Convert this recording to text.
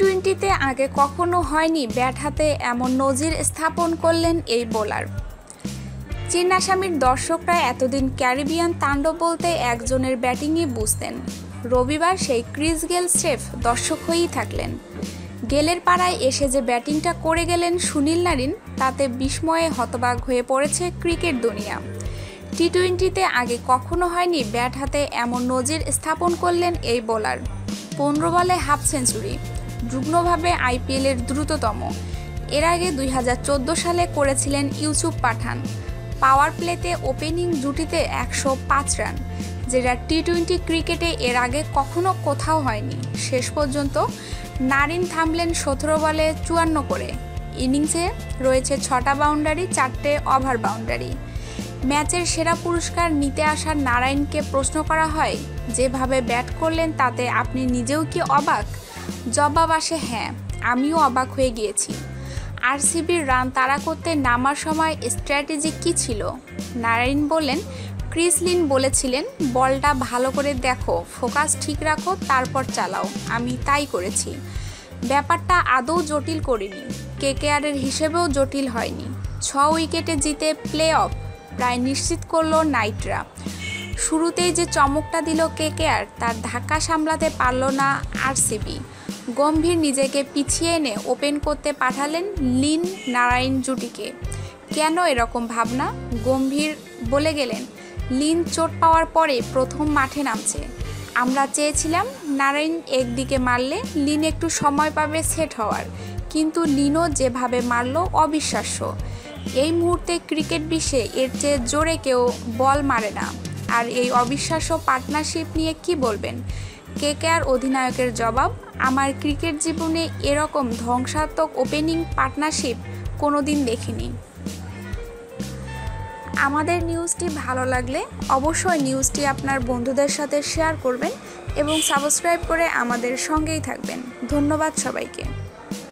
টোয়েন্টিতে আগে কখনো হয়নি ব্যাট হাতে এমন নজির স্থাপন করলেন এই বোলার। চীন আসামির দর্শকরা এতদিন ক্যারিবিয়ান তাণ্ডব বলতে একজনের ব্যাটিংই বুঝতেন। রবিবার সেই ক্রিস গেল স্রেফ দর্শক হয়েই থাকলেন। গেলের পাড়ায় এসে যে ব্যাটিংটা করে গেলেন সুনীল নারিন, তাতে বিস্ময়ে হতবাক হয়ে পড়েছে ক্রিকেট দুনিয়া। টি টোয়েন্টিতে আগে কখনো হয়নি ব্যাট হাতে এমন নজির স্থাপন করলেন এই বোলার। পনেরো বলে হাফ সেঞ্চুরি। যুগ্মভাবে আইপিএলের দ্রুততম। এর আগে দুই হাজার চোদ্দ সালে করেছিলেন ইউসুফ পাঠান। পাওয়ার প্লেতে ওপেনিং জুটিতে একশো পাঁচ রান যেটা টি টোয়েন্টি ক্রিকেটে এর আগে কখনো কোথাও হয়নি। শেষ পর্যন্ত নারিন থামলেন সতেরো বলে চুয়ান্ন করে। ইনিংসে রয়েছে ছটা বাউন্ডারি, চারটে ওভার বাউন্ডারি। ম্যাচের সেরা পুরস্কার নিতে আসা নারায়ণকে প্রশ্ন করা হয়, যেভাবে ব্যাট করলেন তাতে আপনি নিজেও কি অবাক? জবাব আসে হ্যাঁ আমিও অবাক হয়ে গিয়েছি। আরসিবির রান তাড়া করতে নামার সময় স্ট্র্যাটেজি কী ছিল? নারায়ণ বললেন ক্রিসলিন বলেছিলেন, বলটা ভালো করে দেখো, ফোকাস ঠিক রাখো, তারপর চালাও। আমি তাই করেছি। ব্যাপারটা আদৌ জটিল করিনি। কেকেআরের হিসেবেও জটিল হয়নি। ছ উইকেটে জিতে প্লে অফ প্রায় নিশ্চিত করল নাইটরা। শুরুতেই যে চমকটা দিল কেকেআর তার ধাক্কা সামলাতে পারল না আরসিবি গম্ভীর নিজেকে পিছিয়ে এনে ওপেন করতে পাঠালেন লিন নারায়ণ জুটিকে। কেন এরকম ভাবনা? গম্ভীর বলে গেলেন, লিন চোট পাওয়ার পরে প্রথম মাঠে নামছে। আমরা চেয়েছিলাম নারায়ণ একদিকে মারলে লিন একটু সময় পাবে সেট হওয়ার, কিন্তু লিনও যেভাবে মারল অবিশ্বাস্য। এই মুহূর্তে ক্রিকেট বিশ্বে এর চেয়ে জোরে কেউ বল মারে না। আর এই অবিশ্বাস্য পার্টনারশিপ নিয়ে কি বলবেন? কে কে আর অধিনায়কের জবাব? আমার ক্রিকেট জীবনে এরকম ধ্বংসাত্মক ওপেনিং পার্টনারশিপ কোনো দিন দেখিনি। আমাদের নিউজটি ভালো লাগলে অবশ্যই নিউজটি আপনার বন্ধুদের সাথে শেয়ার করবেন এবং সাবস্ক্রাইব করে আমাদের সঙ্গেই থাকবেন। ধন্যবাদ সবাইকে।